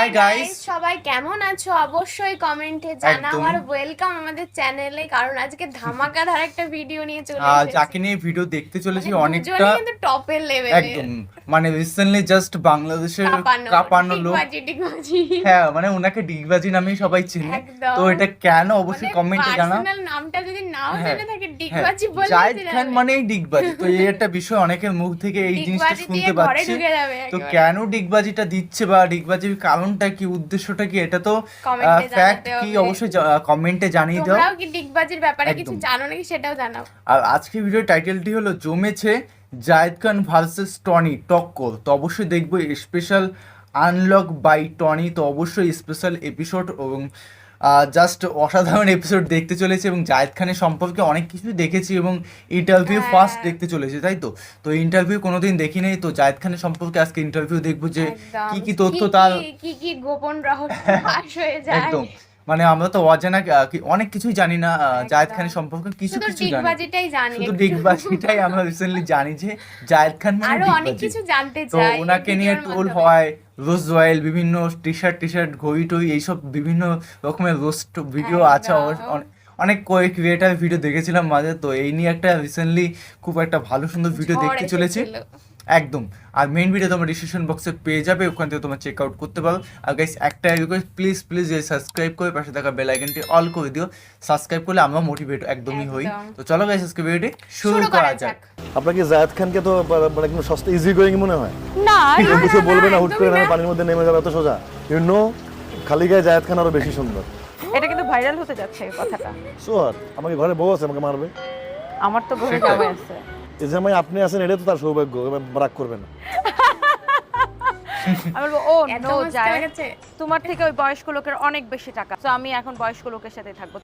Hi guys সবাই কেমন আছো? অবশ্যই কমেন্টে জানাও আর ওয়েলকাম আমাদের চ্যানেলে কারণ আজকে ধামাকাধার একটা ভিডিও নিয়ে চলে এসেছি। যাকে নিয়ে ভিডিও দেখতে চলেছি মানে অনেকটা কিন্তু টপের লেভেলে একদম। মানে রিসেন্টলি জাস্ট বাংলাদেশের কাঁপানো লোক। হ্যাঁ মানে ওনাকে ডিগবাজি নামেই সবাই চিনে। তো এটা কেন অবশ্যই মানে কমেন্টে জানা personal নামটা যদি নাও হ্যাঁ, জেনে থাকে হ্যাঁ। ডিগবাজি বলে জায়েদ খান মানেই ডিগবাজি। তো এই একটা বিষয় অনেকের মুখ থেকে এই জিনিসটা শুনতে পাচ্ছি। তো কেন ডিগবাজিটা দিচ্ছে বা ডিগবাজির কারণটা কি উদ্দেশ্যটা কি এটা তো ফ্যাক্ট কি। অবশ্যই কমেন্টে জানিয়ে দাও। তোমরাও কি ডিগবাজির ব্যাপারে কিছু জানো নাকি সেটাও জানাও। আর আজকে ভিডিও টাইটেলটি হলো জমেছে জায়েদ খান ভার্সেস টনি টক্কর। তো অবশ্যই দেখব স্পেশাল আনলক বাই টনি। তো অবশ্যই স্পেশাল এপিসোড এবং জাস্ট অসাধারণ এপিসোড দেখতে চলেছে এবং জায়েদ খানের সম্পর্কে অনেক কিছুই দেখেছি এবং ইন্টারভিউ হ্যাঁ। ফার্স্ট দেখতে চলেছে তাই তো? তো ইন্টারভিউ কোনোদিন দেখি নাই তো জায়েদ খানের সম্পর্কে আজকে ইন্টারভিউ দেখব যে কি কি তথ্য তার কি- কি কি গোপন রহস্য ফাঁস হয়ে যায়। একদম। মানে আমরা তো অজানা অনেক কিছুই জানি না জায়েদ খানের সম্পর্কে কিছু কিছু জানি ডিগবাজিটাই জানি শুধু। ডিগবাজিটাই আমরা রিসেন্টলি জানি যে জায়েদ খান মানে আরও অনেক কিছু জানতে চাই তো ওনাকে নিয়ে টোল হয় রোজ রয়েল বিভিন্ন টি শার্ট টি শার্ট ঘড়ি টই এইসব বিভিন্ন রকমের রোস্ট ভিডিও আছে। অনেক- অনেক ক্রিয়েটার ভিডিও দেখেছিলাম মাঝে। তো এই নিয়ে একটা রিসেন্টলি খুব একটা ভালো সুন্দর ভিডিও দেখতে চলেছি। একদম। আর মেইন ভিডিও তোমার ডিসক্রিপশন বক্সে পেয়ে যাবে ওখান থেকে তোমরা চেক আউট করতে পারো। আর গাইস একটা রিকোয়েস্ট প্লিজ প্লিজ সাবস্ক্রাইব করে পাশে থাকা বেল আইকনটি অল করে দিও। সাবস্ক্রাইব করলে আমরা মোটিভেট একদমই হই। তো চলো গাইস আজকে ভিডিওটি শুরু করা যাক। আপনার কি জায়েদ খানকে তো মানে একদম সস্তা ইজি গোয়িং মনে হয়? না কিছু বলবে না হুট করে না। পানির মধ্যে নেমে যাবে এত সোজা। ইউ নো খালি গায়ে জায়েদ খান আরও বেশি সুন্দর। এটা কিন্তু ভাইরাল হতে যাচ্ছে এই কথাটা। সোয়ার আমাকে ঘরে বউ আছে আমাকে মারবে। আমার তো ঘরে সেটাই। আছে। এই যে আমি আপনি আছেন এটা তো তার সৌভাগ্য এবার রাগ করবে না আমি বলবো ও এত নো মস্ত যায় লেগেছে। তোমার থেকে ওই বয়স্ক লোকের অনেক বেশি টাকা তো আমি এখন বয়স্ক লোকের সাথে থাকবো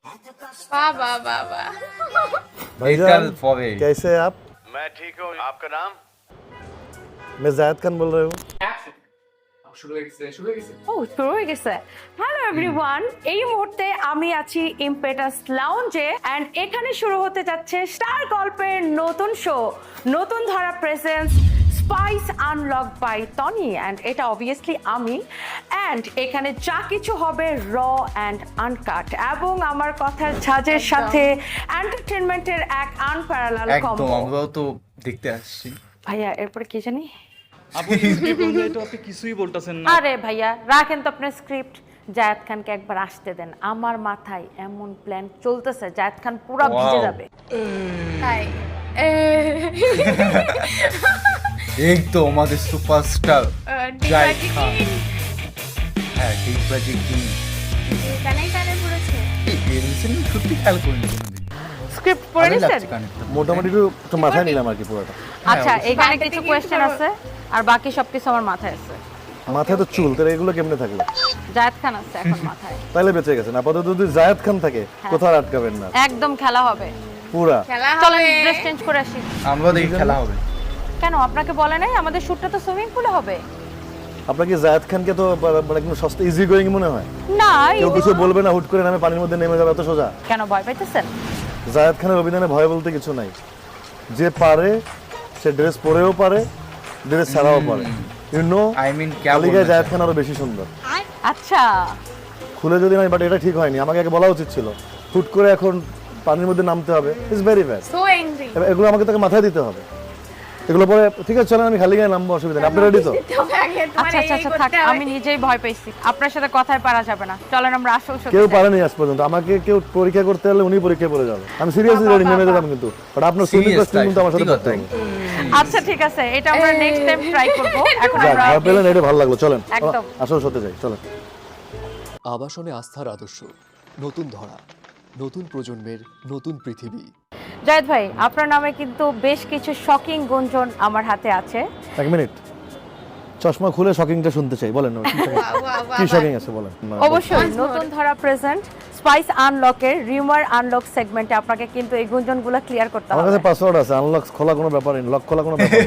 বাহ বাহ বাহ বাহ भाईजान এটার পরে कैसे हैं आप मैं ठीक हूँ आपका नाम मैं जायद खान बोल रहा हूँ ও শুরু হয়ে গেছে। হ্যালো এভরিওয়ান এই মুহূর্তে আমি আছি ইম্পেটাস লাউঞ্জে এন্ড এখানে শুরু হতে যাচ্ছে স্টার গল্পের নতুন শো নতুন ধরা presents spice unlock by Tony and এটা অবভিয়াসলি আমি। অ্যান্ড এখানে যা কিছু হবে র অ্যান্ড আনকাট এবং আমার কথার ঝাঁজের সাথে এন্টারটেনমেন্টের এক আনপ্যারালাল কম্বো আমরাও তো দেখতে আসছি। ভাইয়া এরপরে কি জানি? আপনি স্ক্রিপ্ট আপনি কিছুই বলতেছেন না। আরে ভাইয়া রাখেন তো আপনার স্ক্রিপ্ট জায়েদ খানকে একবার আসতে দেন। আমার মাথায় এমন প্ল্যান চলতেছে জায়েদ খান পুরো ভিজে যাবে। তাই এই তো আমাদের সুপারস্টার জায়েদ খান। কি? হ্যাঁ ডিগবাজি কিং এখানেই কানে পড়েছে। এই রিসেন্টলি সত্যি খেয়াল করিনি স্ক্রিপ্ট পড়ে নিছেন? মোটামুটি একটু মাথায় নিলাম আর কি পুরোটা। আচ্ছা হ্যাঁ, এখানে কিছু কোয়েশ্চেন আছে? আর বাকি সবকিছু আমার মাথায় আছে। মাথায় তো চুল তাহলে এগুলো কেমনে থাকল? জায়েদ খান আছে এখন মাথায়। তাইলে বেঁচে গেছেন। আপাতত যদি জায়েদ খান থাকে হ্যাঁ। কোথাও আর আটকাবেন না। একদম খেলা হবে। পুরা। খেলা চলেন ড্রেস চেঞ্জ করে আসি। আমরাও দেখি খেলা হবে। কেন আপনাকে বলে নাই? আমাদের শুটটা তো সুইমিং পুলে হবে। আপনাকে জায়েদ খানকে তো মানে একদম সস্তা ইজি গোয়িং মনে হয়? না কেউ কিছু বলবে না হুট করে নামে পানির মধ্যে নেমে যাবে এত সোজা। কেন ভয় পাইতেছেন? জায়েদ খানের অভিধানে ভয় বলতে কিছু নাই। যে পারে সে ড্রেস পরেও পারে ড্রেস ছাড়াও পারে ইউ নো আই মিন গায়ে জায়েদ খান আরও বেশি সুন্দর। আচ্ছা। খুলে যদি নাই বাট এটা ঠিক হয়নি আমাকে আগে বলা উচিত ছিল। হুট করে এখন পানির মধ্যে নামতে হবে। It's very bad so angry এগুলো আমাকে তাকে মাথায় দিতে হবে। এগুলো পরে ঠিক আছে চলেন আমি খালি গায়ে নামবো অসুবিধা নেই। আপনি রেডি তো? আচ্ছা আচ্ছা আচ্ছা থাক আমি নিজেই ভয় পাইছি আপনার সাথে কথায় পারা যাবে না। চলেন আমরা আসল সত্যি কেউ পারেনি আজ পর্যন্ত। আমাকে কেউ পরীক্ষা করতে হলে উনি পরীক্ষা করে যাবে। আমি সিরিয়াসলি রেডি নেমে যেতাম কিন্তু। বাট আপনার সুইমিং কিন্তু আমার সাথে করতে হবে। আচ্ছা ঠিক আছে এটা আমরা নেক্সট টাইম ট্রাই করব। এখন আমরা পেলেন এটা ভালো লাগল চলেন। একদম। আসল সাথে যাই চলেন। আবাসনে আস্থার আদর্শ নতুন ধরা নতুন প্রজন্মের নতুন পৃথিবী। জায়েদ ভাই আপনার নামে কিন্তু বেশ কিছু শকিং গুঞ্জন আমার হাতে আছে। এক মিনিট। চশমা খুলে শকিংটা শুনতে চাই বলেন কি। শকিং আছে বলেন। অবশ্যই নতুন ধরা প্রেজেন্ট স্পাইস আনলকের রিউমার আনলক সেগমেন্টে আপনাকে কিন্তু এই গুঞ্জনগুলো ক্লিয়ার করতে হবে আমার কাছে পাসওয়ার্ড আছে আনলক খোলা কোনো ব্যাপার নেই লক খোলা কোনো ব্যাপার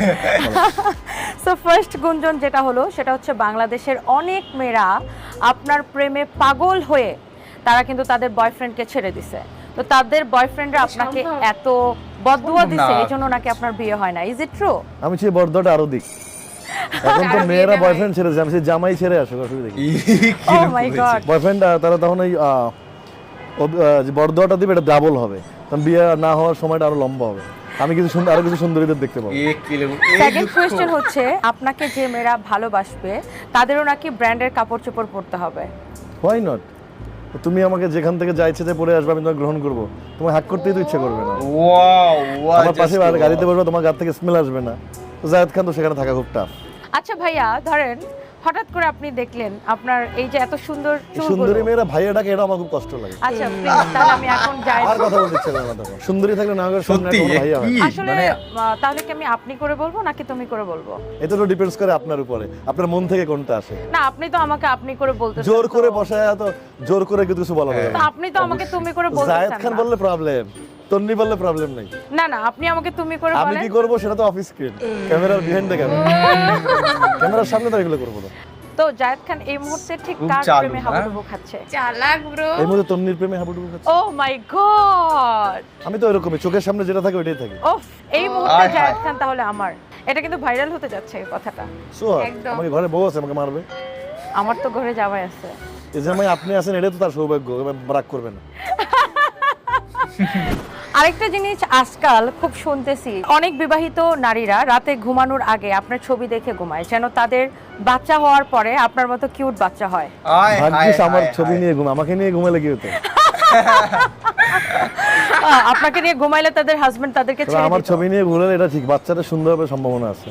সো ফার্স্ট গুঞ্জন যেটা হলো সেটা হচ্ছে বাংলাদেশের অনেক মেয়েরা আপনার প্রেমে পাগল হয়ে তারা কিন্তু তাদের বয়ফ্রেন্ডকে ছেড়ে দিছে। তো তাদের বয়ফ্রেন্ডরা আপনাকে এত বদুয়া সম্ভব দিছে এই জন্য নাকি আপনার বিয়ে হয় না। ইজ ইট ট্রু আমি চাই বর্ধটা আরও দিক এখন তো মেয়েরা বয়ফ্রেন্ড ছেড়ে যায় আমি সেই জামাই ছেড়ে আসে অসুবিধা কি? ও মাই গড বয়ফ্রেন্ড তারা তখন ওই আহ, দিবে এটা ডাবল হবে। তখন বিয়ে না হওয়ার সময়টা আরও লম্বা হবে। আমি কিছু সুন্দর আরও কিছু সুন্দরীদের দেখতে পাবো। সেকেন্ড কোয়েশ্চেন হচ্ছে আপনাকে যে মেয়েরা ভালোবাসবে তাদেরও নাকি ব্র্যান্ডের কাপড় চোপড় পরতে হবে? হোয়াই নট তুমি আমাকে যেখান থেকে যা ইচ্ছে পরে আসবে আমি তোমাকে গ্রহণ করব। তোমার হাক করতেই তো ইচ্ছে করবে না। ওয়াও ওয়াও আমার পাশে আর গাড়িতে বসবে তোমার গাড়ি থেকে স্মেল আসবে না। তো জায়েদ খান তো সেখানে থাকা খুব টাফ আচ্ছা ভাইয়া ধরেন হঠাৎ করে আপনি দেখলেন আপনার এই যে এত সুন্দর সুন্দরী মেয়েরা ভাইয়া ডাকে এটা আমার খুব কষ্ট লাগে। আচ্ছা তাহলে আমি এখন যাই। আর কথা বলতে ইচ্ছে না তখন। সুন্দরী থাকলে না সামনে সত্যি আসলে মানে তাহলে কি আমি আপনি করে বলব নাকি তুমি করে বলব? এটা তো ডিপেন্ডস করে আপনার উপরে। আপনার মন থেকে কোনটা আসে? না আপনি তো আমাকে আপনি করে বলতেছেন জোর করে বসায় তো জোর করে কিন্তু কিছু বলা তো না। আপনি তো আমাকে তুমি করে জায়েদ বলতেছেন খান বললে প্রবলেম তন্নি বললে প্রবলেম নেই। না না আপনি আমাকে তুমি করে আমি বলেন। কি করব সেটা তো অফিস স্ক্রিন ক্যামেরার বিহাইন্ড দ্য ক্যামেরা ক্যামেরার সামনে তো এগুলো করব না। তো জায়েদ খান এই মুহূর্তে ঠিক কার প্রেমে হ্যাঁ? হাবুডুবু খাচ্ছে? চালাক ব্রো এই মধ্যে তন্নির প্রেমে হাবুডুবু খাচ্ছে। ও মাই গড আমি তো এরকমই চোখের সামনে যেটা থাকে ওইটাই থাকি। ওফ এই মুহূর্তে জায়েদ খান তাহলে আমার। এটা কিন্তু ভাইরাল হতে যাচ্ছে এই কথাটা। সো একদম। আমাকে ঘরে বউ আছে আমাকে মারবে? আমার তো ঘরে যাওয়াই আছে। এই যে আপনি আছেন এটা তো তার সৌভাগ্য এবার রাগ করবেন না। আরেকটা জিনিস আজকাল খুব শুনতেছি অনেক বিবাহিত নারীরা রাতে ঘুমানোর আগে আপনার ছবি দেখে ঘুমায় যেন তাদের বাচ্চা হওয়ার পরে আপনার মতো কিউট বাচ্চা হয়। ভাগ্যিস আমার ছবি নিয়ে ঘুম আমাকে নিয়ে ঘুমালে কি হতো? আপনাকে নিয়ে ঘুমাইলে তাদের হাজবেন্ড তাদেরকে ছেড়ে আমার ছবি নিয়ে ঘুরালে এটা ঠিক বাচ্চাটা সুন্দর হবে সম্ভাবনা আছে।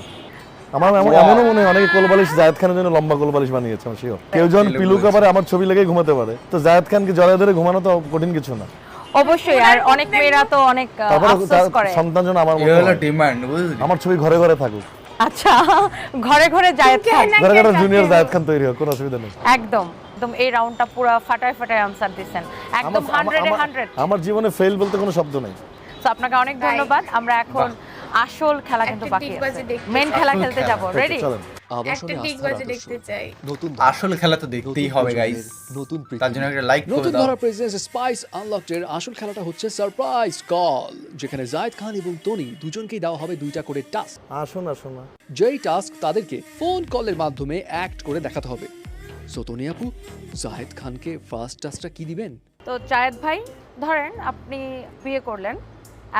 আমার এমন- এমনও মনে হয় অনেকে কোলবালিশ জায়েদ খানের জন্য লম্বা কোলবালিশ বানিয়েছে শিওর। কেউ যখন এগুলো পিলু কাপারে আমার ছবি লেগে ঘুমাতে পারে তো জায়েদ খানকে জড়ায় ধরে ঘুমানো তো কঠিন কিছু না। অবশ্যই আর অনেক মেয়েরা তো অনেক আফসোস করে। সন্তান যেন আমার মতো হলো ডিমান্ড আমার ছবি ঘরে ঘরে থাকুক। আচ্ছা ঘরে ঘরে জায়েদ খান। ঘরে ঘরে জুনিয়র জায়েদ খান তৈরি হোক কোনো অসুবিধা নেই। একদম একদম এই রাউন্ডটা পুরো ফাটায় ফাটায় আনসার দিচ্ছেন একদম আমার- হান্ড্রেডে আমার- হান্ড্রেড আমার জীবনে ফেল বলতে কোনো শব্দ নেই। তো আপনাকে অনেক ধন্যবাদ। আমরা এখন আসল খেলা কিন্তু বাকি আছে। মেন খেলা খেলতে যাব। রেডি দেখতে চাই। নতুন আসল খেলা তো দেখতেই হবে গাইস নতুন তার জন্য একটা লাইক নতুন দাও। ধারা প্রেজেন্স স্পাইস আসল খেলাটা হচ্ছে সারপ্রাইজ কল যেখানে জায়েদ খান এবং তনি দুজনকেই দেওয়া হবে দুইটা করে টাস্ক আসুন আসুন যেই টাস্ক তাদেরকে ফোন কলের মাধ্যমে অ্যাক্ট করে দেখাতে হবে। সো তনি আপু জাহেদ খানকে ফার্স্ট টাস্কটা কি দিবেন? তো জায়েদ ভাই ধরেন আপনি বিয়ে করলেন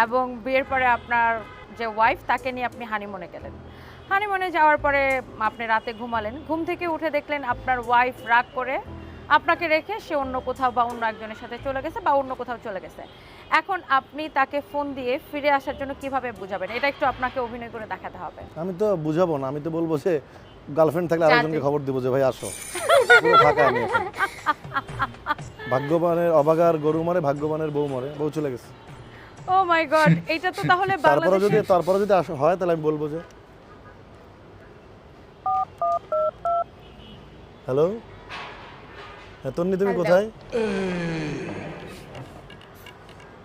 এবং বিয়ের পরে আপনার যে ওয়াইফ তাকে নিয়ে আপনি হানিমুনে গেলেন। হানিমুনে যাওয়ার পরে আপনি রাতে ঘুমালেন। ঘুম থেকে উঠে দেখলেন আপনার ওয়াইফ রাগ করে আপনাকে রেখে সে অন্য কোথাও বা অন্য একজনের সাথে চলে গেছে বা অন্য কোথাও চলে গেছে। এখন আপনি তাকে ফোন দিয়ে ফিরে আসার জন্য কীভাবে বুঝাবেন? এটা একটু আপনাকে অভিনয় করে দেখাতে হবে। আমি তো বুঝাবো না। আমি তো বলব যে গার্লফ্রেন্ড থাকলে আরেকজনকে খবর দিব যে ভাই আসো। পুরো ফাঁকা আমি ভাগ্যবানের অবাগার গরু মরে ভাগ্যবানের বউ মরে বউ চলে গেছে। ও মাই গড এইটা তো তাহলে তারপরে যদি তারপরে যদি আস- হয় তাহলে আমি বলব যে হ্যালো হ্যাঁ তন্নি তুমি কোথায়?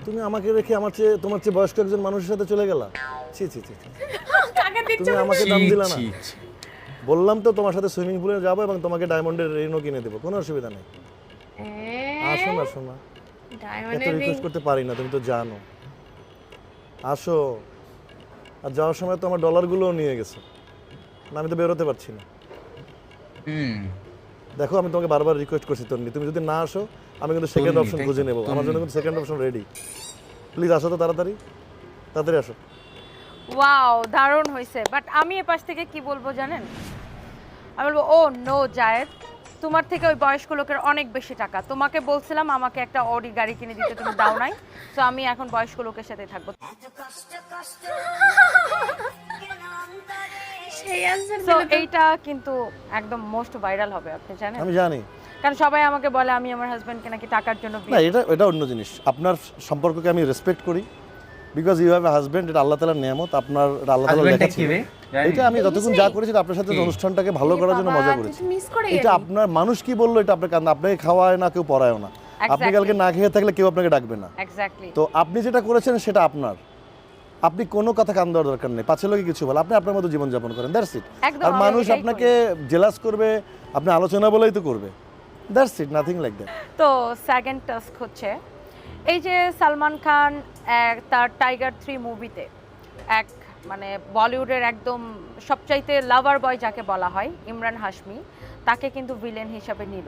তুমি আমাকে রেখে আমার চেয়ে তোমার চেয়ে বয়স্ক একজন মানুষের সাথে চলে গেলা? ছি ছি ছি তুমি আমাকে দাম দিলা না। বললাম তো তোমার সাথে সুইমিং পুলে যাব এবং তোমাকে ডায়মন্ডের রিংও কিনে দেবো। কোনো অসুবিধা নেই। আসো না আসো না। এত ডায়মন্ডের রিং রিকোয়েস্ট করতে পারি না তুমি তো জানো। আসো। আর যাওয়ার সময় তো আমার ডলারগুলোও নিয়ে গেছে। না আমি তো বেরোতে পারছি না। দেখো আমি তোমাকে বারবার রিকোয়েস্ট করছি তন্নি। তুমি যদি না আসো আমি কিন্তু সেকেন্ড অপশন খুঁজে নেব। আমার জন্য কিন্তু সেকেন্ড অপশন রেডি প্লিজ আসো তো তাড়াতাড়ি। তাড়াতাড়ি আসো। ওয়াও দারুণ হয়েছে বাট আমি এ পাশ থেকে কি বলব জানেন? আমি বলব ও নো জায়েদ। তোমার থেকে ওই বয়স্ক লোকের অনেক বেশি টাকা। তোমাকে বলছিলাম আমাকে একটা অডি গাড়ি কিনে দিতে তুমি দাও নাই। তো আমি এখন বয়স্ক লোকের সাথে থাকব। সেই তো। এইটা কিন্তু একদম মোস্ট ভাইরাল হবে আপনি জানেন? আমি জানি। কারণ সবাই আমাকে বলে আমি আমার হাজবেন্ডকে নাকি টাকার জন্য না এটা এটা অন্য জিনিস। আপনার সম্পর্ককে আমি রেসপেক্ট করি। Because you have a husband এটা আল্লাহ তালার নিয়ামত আপনার আল্লাহ তালা লেখা ছিল। এটা আমি যতক্ষণ যা করেছি আপনার সাথে অনুষ্ঠানটাকে ভালো করার জন্য মজা করেছি। এটা আপনার মানুষ কি বলল এটা আপনার কান আপনাকে খাওয়ায় না কেউ পড়ায়ও না। আপনি কালকে না খেয়ে থাকলে কেউ আপনাকে ডাকবে না। তো আপনি যেটা করেছেন সেটা আপনার। আপনি কোনো কথা কান দেওয়ার দরকার নেই। পাঁচের লোকে কিছু বলে আপনি আপনার মতো জীবনযাপন করেন দ্যাটস ইট আর মানুষ আপনাকে জেলাস করবে আপনি আলোচনা বলেই তো করবে। That's it nothing like that তো সেকেন্ড টাস্ক হচ্ছে এই যে সালমান খান তার টাইগার থ্রি মুভিতে এক মানে বলিউডের একদম সবচাইতে লাভার বয় যাকে বলা হয়, ইমরান হাশমি, তাকে কিন্তু ভিলেন হিসাবে নিল।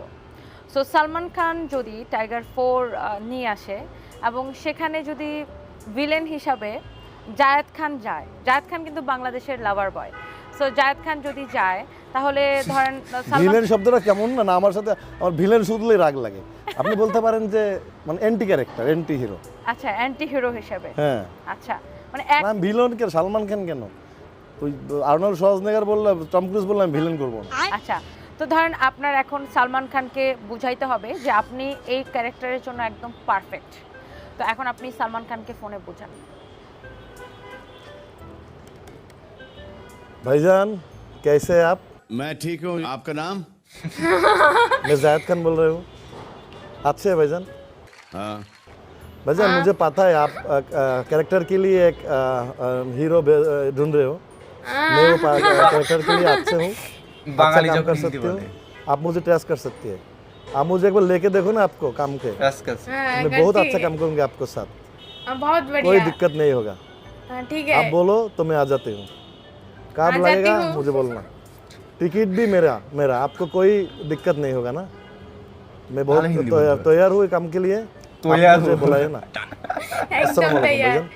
সো সালমান খান যদি টাইগার ফোর নিয়ে আসে এবং সেখানে যদি ভিলেন হিসাবে জায়েদ খান যায়, জায়েদ খান কিন্তু বাংলাদেশের lover boy so Zayed Khan যদি যায় তাহলে ধরেন সালমান ভিলেন শব্দটা কেমন না আমার সাথে আমার ভিলেন শুধলেই রাগ লাগে। আপনি বলতে পারেন যে মানে এন্টি ক্যারেক্টার এন্টি হিরো আচ্ছা অ্যান্টি হিরো হিসেবে। হ্যাঁ। আচ্ছা মানে এক না ভিলেন কে সালমান খান কেন? ওই আর্নল্ড শোয়াজনেগার বললে টম ক্রুজ বললাম ভিলেন করব না। আচ্ছা তো ধরেন আপনার এখন সালমান খানকে বুঝাইতে হবে যে আপনি এই ক্যারেক্টারের জন্য একদম পারফেক্ট তো এখন আপনি সালমান খানকে ফোনে বোঝান। भाईजान कैसे हैं आप? मैं ठीक हूँ। आपका नाम? मैं जायद खान बोल रहे हूँ। आपसे है भाईजान? हाँ। भाईजान मुझे पता है आप कैरेक्टर के लिए एक आ, आ, हीरो ढूंढ रहे हो। मैं वो कैरेक्टर के लिए आपसे हूँ। अच्छा काम कर सकती हूँ। आप मुझे ट्रस्ट कर सकती है। आप मुझे एक बार लेके देखो ना आपको काम के। मैं बहुत अच्छा काम करूँगी आपको साथ। बहुत कोई दिक्कत नहीं होगा। ठीक है। आप बोलो तो मैं आ जाती हूँ। कब आ जाती लगेगा हूँ। मुझे बोलना टिकट भी मेरा मेरा आपको कोई दिक्कत नहीं होगा ना मैं बहुत अरे हिंदी तो- बोल रहे हो। तैयार हुए काम के लिए तैयार आप मुझे हो। बुलाए ना एकदम अस्सलाम तैयार वालेकुम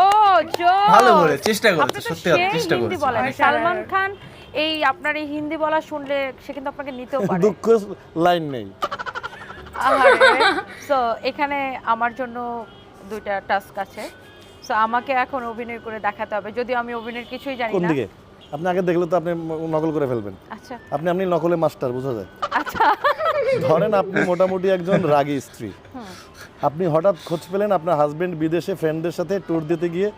ও জো ভালো বলে, চেষ্টা করেছে, আপনি তো সত্যি কথা, সেই চেষ্টা হিন্দি করেছে। বলেন অসাধারণ। সালমান খান এই আপনার এই হিন্দি বলা শুনলে সে কিন্তু আপনাকে নিতেও পারে দুঃখ লাইন নেই সো এখানে আমার জন্য দুইটা টাস্ক আছে সো আমাকে এখন অভিনয় করে দেখাতে হবে। যদিও আমি অভিনয়ের কিছুই জানি কোন না। দিকে? আপনি আগে দেখলে তো আপনি নকল করে ফেলবেন। আচ্ছা। আপনি আপনি নকলে মাস্টার বোঝা যায়। আচ্ছা। ধরেন আপনি মোটামুটি একজন রাগী স্ত্রী। আপনি হঠাৎ খোঁজ পেলেন আপনার হাজবেন্ড বিদেশে ফ্রেন্ডদের সাথে ট্যুর দিতে গিয়ে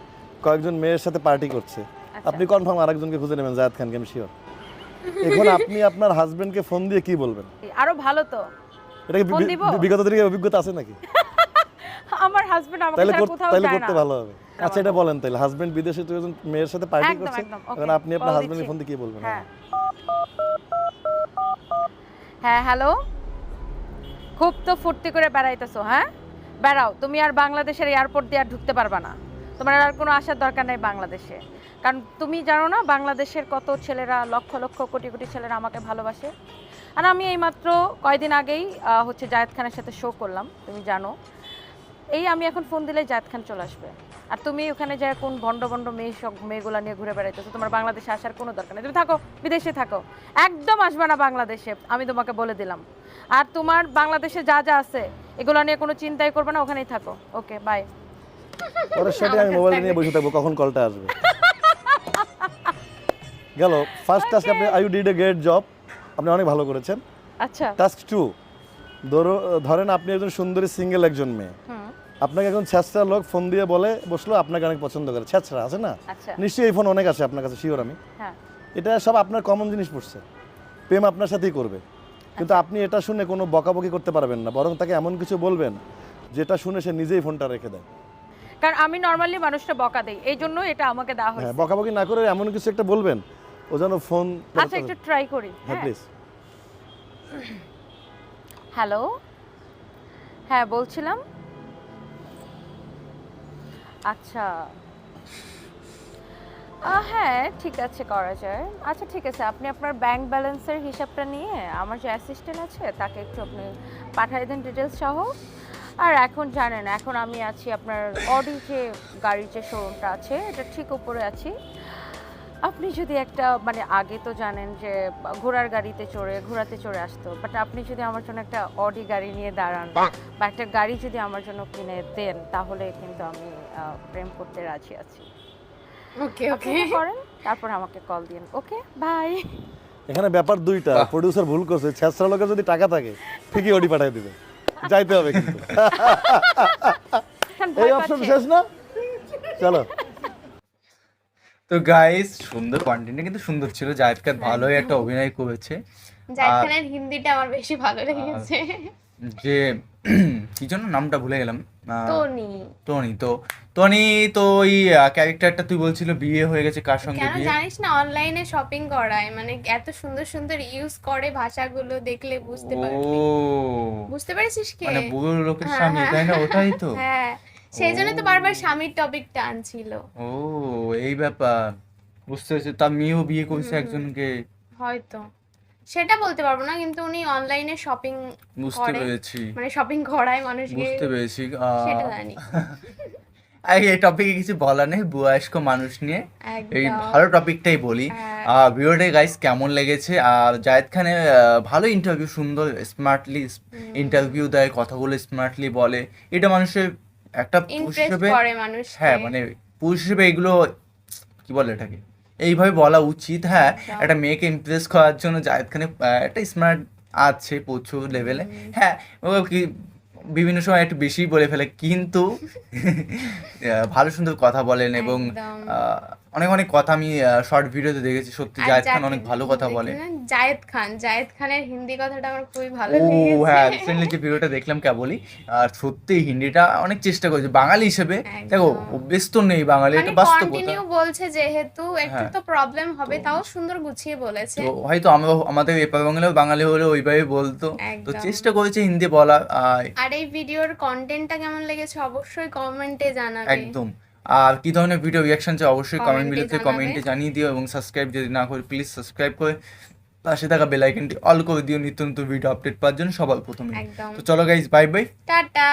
কয়েকজন মেয়ের সাথে পার্টি করছে। আচ্ছা। আপনি কনফার্ম আরেকজনকে খুঁজে নেবেন জায়দ খানকে আমি শিওর এখন আপনি আপনার হাজবেন্ডকে ফোন দিয়ে কি বলবেন? আরও ভালো তো। এটা কি বি- দিব? বিগত দিনের অভিজ্ঞতা আছে নাকি? আমার হাজবেন্ড আমাকে তাহলে ছাড়া কর- কোথাও তাহলে করতে ভালো হবে। আচ্ছা এটা বলেন তাহলে হাজবেন্ড বিদেশে তো একজন মেয়ের সাথে পার্টি করছে? এখন আপনি আপনার হাজবেন্ডের ফোন দিয়ে কি বলবেন? হ্যাঁ। হ্যাঁ হ্যালো খুব তো ফুর্তি করে বেড়াইতেছো হ্যাঁ? বেড়াও তুমি আর বাংলাদেশের এয়ারপোর্ট দিয়ে আর ঢুকতে পারবা না। তোমার আর কোনো আসার দরকার নেই বাংলাদেশে। কারণ তুমি জানো না বাংলাদেশের কত ছেলেরা লক্ষ লক্ষ কোটি কোটি ছেলেরা আমাকে ভালোবাসে। আর আমি এইমাত্র কয়দিন আগেই হচ্ছে জায়েদ খানের সাথে শো করলাম তুমি জানো। এই আমি এখন ফোন দিলে জায়েদ খান চলে আসবে। আর তুমি ওখানে যায় কোন ভণ্ড ভণ্ড মেয়ে সব মেয়েগুলা নিয়ে ঘুরে বেড়াইতেছো? তোমার বাংলাদেশে আসার কোনো দরকার নেই। তুমি থাকো বিদেশে থাকো। একদম আসবে না বাংলাদেশে আমি তোমাকে বলে দিলাম। আর তোমার বাংলাদেশে যা যা আছে এগুলো নিয়ে কোনো চিন্তাই করবে না ওখানেই থাকো। ওকে বাই পরের সাথে আমি মোবাইল নিয়ে বসে থাকব কখন কলটা আসবে? গেল ফার্স্ট টাস্ক আপনি I you did a great job আপনি অনেক ভালো করেছেন। আচ্ছা। টাস্ক টু ধরো ধরেন আপনি একজন সুন্দরী সিঙ্গেল একজন মেয়ে। হুম। আপনাকে এখন ছেঁচড়া লোক ফোন দিয়ে বলে বসল আপনাকে অনেক পছন্দ করে। ছেঁচড়া আছে না? আচ্ছা। নিশ্চয়ই এই ফোন অনেক আছে আপনার কাছে শিওর আমি। হ্যাঁ। এটা সব আপনার কমন জিনিস পড়ছে। প্রেম আপনার সাথেই করবে। কিন্তু আপনি এটা শুনে কোনো বকাবকি করতে পারবেন না বরং তাকে এমন কিছু বলবেন যেটা শুনে সে নিজেই ফোনটা রেখে দেয়। কারণ আমি নর্মালি মানুষটা বকা দেই এই জন্য এটা আমাকে দেওয়া হ্যাঁ হয়েছে। বকাবকি না করে এমন কিছু একটা বলবেন ও যেন ফোন আচ্ছা একটু ট্রাই করি। হ্যাঁ প্লিজ হ্যালো হ্যাঁ বলছিলাম। আচ্ছা। হ্যাঁ ঠিক আছে করা যায়। আচ্ছা ঠিক আছে, আপনি আপনার ব্যাংক ব্যালেন্সের হিসাবটা নিয়ে, আমার যে অ্যাসিস্ট্যান্ট আছে, তাকে একটু আপনি পাঠিয়ে দেন ডিটেলস সহ। আর এখন জানেন, এখন আমি আছি আপনার অডি যে গাড়ির যে শোরুমটা আছে, এটা ঠিক উপরে আছি। আপনি যদি একটা মানে আগে তো জানেন যে ঘোড়ার গাড়িতে চড়ে ঘোড়াতে চড়ে আসতো বাট আপনি যদি আমার জন্য একটা অডি গাড়ি নিয়ে দাঁড়ান বা একটা গাড়ি যদি আমার জন্য কিনে দেন তাহলে কিন্তু আমি প্রেম করতে রাজি আছি। ওকে ওকে। আপনি করেন তারপর আমাকে কল দিন ওকে? বাই। এখানে ব্যাপার দুইটা প্রডিউসার ভুল করছে ছেঁচড়া লোকের যদি টাকা থাকে ঠিকই অডি পাঠিয়ে দিবে। যাইতে হবে কিন্তু। এই অপশন শেষ না? চলো। তো গাইস সুন্দর কন্টেন্ট কিন্তু সুন্দর ছিল। জায়েদ খান ভালোই একটা অভিনয় করেছে। জাহিদ খানের হিন্দিটা আমার বেশি ভালো লেগেছে। যে কি জন্য নামটা ভুলে গেলাম। টনি টনি তো টনি তো ওই ক্যারেক্টারটা তুই বলছিল বিয়ে হয়ে গেছে কার সঙ্গে কেন জানিস না অনলাইনে শপিং করায়। মানে এত সুন্দর সুন্দর ইউজ করে ভাষাগুলো দেখলে বুঝতে পারবি। বুঝতে পারিস কে? মানে বুড়ো লোকের হ্যাঁ, স্বামী হ্যাঁ। তাই না? ওটাই তো। হ্যাঁ। সেই জন্য তো বারবার স্বামীর টপিকটা আনছিল। ও এই ব্যাপার। বুঝতে পেরেছি। তার মেয়েও বিয়ে করছে একজনকে। হয়তো। সেটা বলতে পারব না কিন্তু উনি অনলাইনে শপিং বুঝতে পেরেছি। মানে শপিং করায় মানুষকে। বুঝতে পেরেছি। সেটা জানি। এই এই টপিকে কিছু বলার নেই বয়স্ক মানুষ নিয়ে। এই ভালো টপিকটাই বলি। হ্যাঁ। ভিডিওটা গাইস কেমন লেগেছে? আর জায়েদ খানের আহ, ভালো ইন্টারভিউ সুন্দর স্মার্টলি ইন্টারভিউ দেয় কথাগুলো স্মার্টলি বলে। এটা মানুষের একটা পুরুষ হিসেবে হ্যাঁ মানে পুরুষ হিসেবে এগুলো কি বলে এটাকে? এইভাবে বলা উচিত হ্যাঁ একটা মেয়েকে ইমপ্রেস করার জন্য জায়দ খানে একটা স্মার্ট আছে প্রচুর লেভেলে হ্যাঁ ও কি বিভিন্ন সময় একটু বেশি বলে ফেলে কিন্তু ভালো সুন্দর কথা বলেন এবং অনেক অনেক কথা আমি শর্ট ভিডিওতে দেখেছি সত্যি জায়েদ খান অনেক ভালো কথা বলে। জায়েদ খান জায়েদ খানের হিন্দি কথাটা আমার খুবই ভালো লেগেছে ও হ্যাঁ রিসেন্টলি যে ভিডিওটা দেখলাম কেবলই আর সত্যি হিন্দিটা অনেক চেষ্টা করেছে বাঙালি হিসেবে। দেখো অভ্যেস তো নেই বাঙালি মানে এটা বাস্তবতা কন্টিনিউ বলছে যেহেতু একটু হ্যাঁ। তো প্রবলেম হবে তাও সুন্দর গুছিয়ে বলেছে। তো হয়তো আমরা আমাদের এপার বাংলা বাঙালি হলে ওইভাবে বলতো। তো চেষ্টা করেছে হিন্দি বলা আর আর এই ভিডিওর কন্টেন্টটা কেমন লেগেছে অবশ্যই কমেন্টে জানাবে। একদম। আর কি ধরনের ভিডিও রিয়াকশন চাই অবশ্যই কমেন্ট জানাবে। কমেন্টে জানিয়ে দিও এবং সাবস্ক্রাইব যদি না করে প্লিজ সাবস্ক্রাইব করে পাশে থাকা বেল আইকনটি অল করে দিও। নিত্য নতুন ভিডিও আপডেট পাওয়ার জন্য সবার প্রথমে। তো চলো গাইজ বাই বাই টাটা